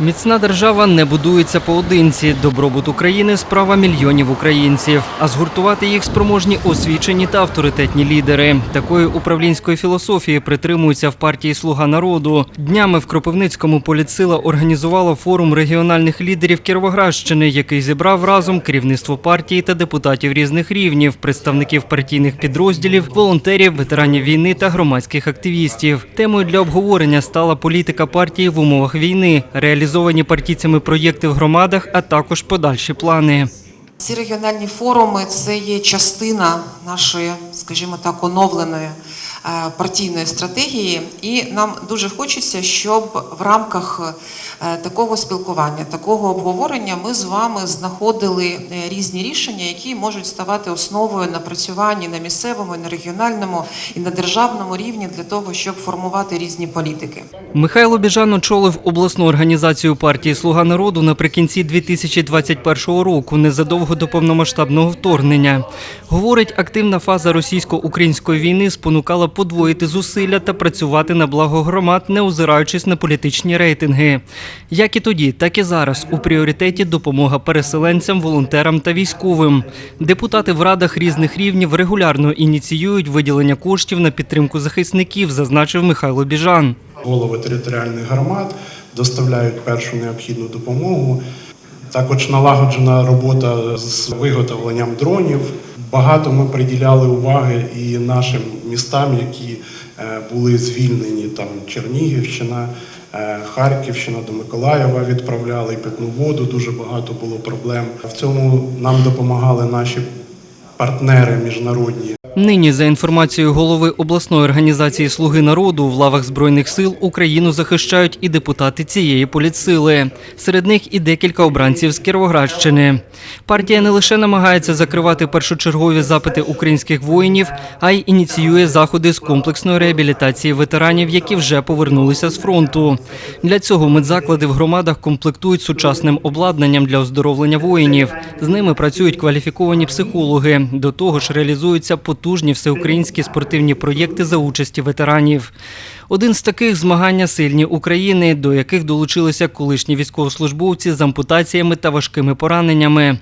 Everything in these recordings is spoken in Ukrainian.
Міцна держава не будується поодинці. Добробут України справа мільйонів українців. А згуртувати їх спроможні освічені та авторитетні лідери. Такої управлінської філософії притримуються в партії Слуга народу. Днями в Кропивницькому політсила організувала форум регіональних лідерів Кіровоградщини, який зібрав разом керівництво партії та депутатів різних рівнів, представників партійних підрозділів, волонтерів, ветеранів війни та громадських активістів. Темою для обговорення стала політика партії в умовах війни, реалізовані партійцями проєкти в громадах, а також подальші плани. Ці регіональні форуми це є частина нашої, скажімо так, оновленої партійної стратегії, і нам дуже хочеться, щоб в рамках е, такого спілкування, такого обговорення ми з вами знаходили е, різні рішення, які можуть ставати основою напрацювання на місцевому, і на регіональному і на державному рівні для того, щоб формувати різні політики. Михайло Біжан очолив обласну організацію партії Слуга народу наприкінці 2021 року, незадовго до повномасштабного вторгнення. Говорить, активна фаза російсько-української війни спонукала подвоїти зусилля та працювати на благо громад, не озираючись на політичні рейтинги. Як і тоді, так і зараз у пріоритеті допомога переселенцям, волонтерам та військовим. Депутати в радах різних рівнів регулярно ініціюють виділення коштів на підтримку захисників, зазначив Михайло Біжан. Голови територіальних громад доставляють першу необхідну допомогу. Також налагоджена робота з виготовленням дронів. Багато ми приділяли уваги і нашим містам, які е, були звільнені там Чернігівщина, е, Харківщина до Миколаєва відправляли питну воду. Дуже багато було проблем. В цьому нам допомагали наші партнери міжнародні. Нині, за інформацією голови обласної організації Слуги народу, в лавах збройних сил Україну захищають і депутати цієї політсили. Серед них і декілька обранців з Кіровоградщини. Партія не лише намагається закривати першочергові запити українських воїнів, а й ініціює заходи з комплексної реабілітації ветеранів, які вже повернулися з фронту. Для цього медзаклади в громадах комплектують сучасним обладнанням для оздоровлення воїнів. З ними працюють кваліфіковані психологи. До того ж, реалізуються потужні всеукраїнські спортивні проєкти за участі ветеранів. Один з таких змагання сильні України, до яких долучилися колишні військовослужбовці з ампутаціями та важкими пораненнями.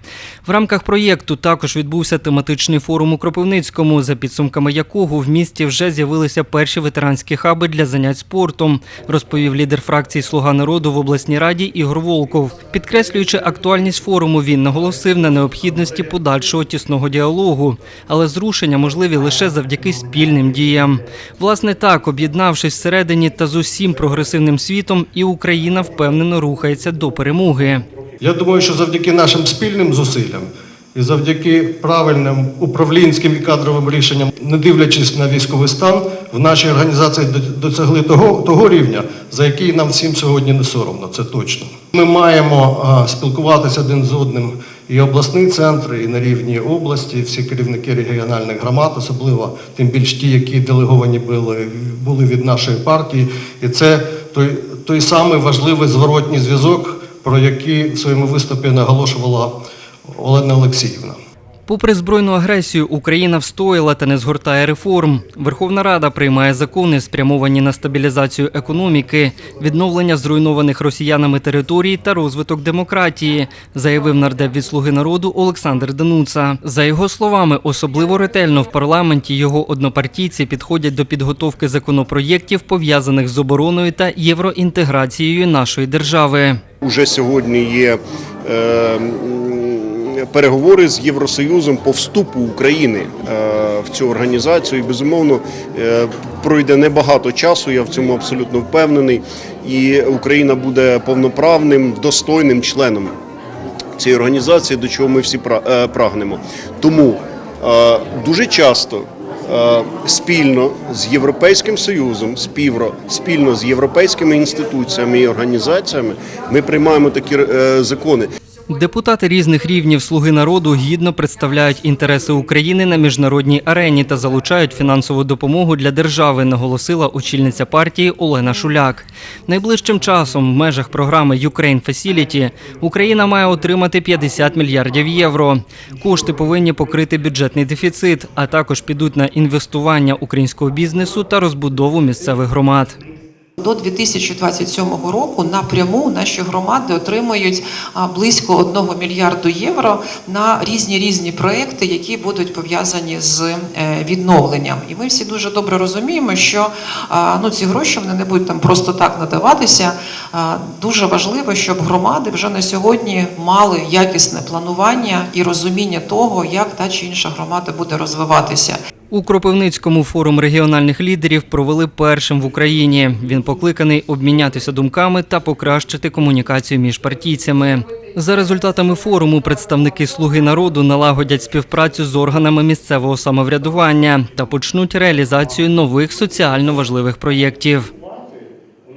В рамках проєкту також відбувся тематичний форум у Кропивницькому, за підсумками якого в місті вже з'явилися перші ветеранські хаби для занять спортом, розповів лідер фракції Слуга народу в обласній раді Ігор Волков. Підкреслюючи актуальність форуму, він наголосив на необхідності подальшого тісного діалогу, але зрушення можливі лише завдяки спільним діям. Власне так, об'єднавшись всередині та з усім прогресивним світом, і Україна впевнено рухається до перемоги. Я думаю, що завдяки нашим спільним зусиллям і завдяки правильним управлінським і кадровим рішенням, не дивлячись на військовий стан, в нашій організації досягли того, того рівня, за який нам всім сьогодні не соромно, це точно. Ми маємо спілкуватися один з одним і обласний центр, і на рівні області, всі керівники регіональних громад, особливо тим більш ті, які делеговані були, були від нашої партії. І це той, той самий важливий зворотній зв'язок про який в своєму виступі наголошувала Олена Олексіївна. Попри збройну агресію, Україна встояла та не згортає реформ. Верховна Рада приймає закони, спрямовані на стабілізацію економіки, відновлення зруйнованих росіянами територій та розвиток демократії, заявив нардеп від слуги народу Олександр Дануца. За його словами, особливо ретельно в парламенті його однопартійці підходять до підготовки законопроєктів, пов'язаних з обороною та євроінтеграцією нашої держави. Уже сьогодні є е, переговори з Євросоюзом по вступу України е, в цю організацію. І безумовно е, пройде небагато часу. Я в цьому абсолютно впевнений. І Україна буде повноправним, достойним членом цієї організації, до чого ми всі е, прагнемо. Тому дуже часто. Спільно з Європейським Союзом, співро, спільно з європейськими інституціями і організаціями ми приймаємо такі закони. Депутати різних рівнів Слуги народу гідно представляють інтереси України на міжнародній арені та залучають фінансову допомогу для держави, наголосила очільниця партії Олена Шуляк. Найближчим часом в межах програми Ukraine Facility Україна має отримати 50 мільярдів євро. Кошти повинні покрити бюджетний дефіцит, а також підуть на інвестування українського бізнесу та розбудову місцевих громад. До 2027 року напряму наші громади отримують близько 1 мільярду євро на різні різні проекти, які будуть пов'язані з е, відновленням. І ми всі дуже добре розуміємо, що ну, ці гроші вони не будуть там просто так надаватися. Дуже важливо, щоб громади вже на сьогодні мали якісне планування і розуміння того, як та чи інша громада буде розвиватися. У Кропивницькому форум регіональних лідерів провели першим в Україні. Він покликаний обмінятися думками та покращити комунікацію між партійцями. За результатами форуму представники Слуги народу налагодять співпрацю з органами місцевого самоврядування та почнуть реалізацію нових соціально важливих проєктів.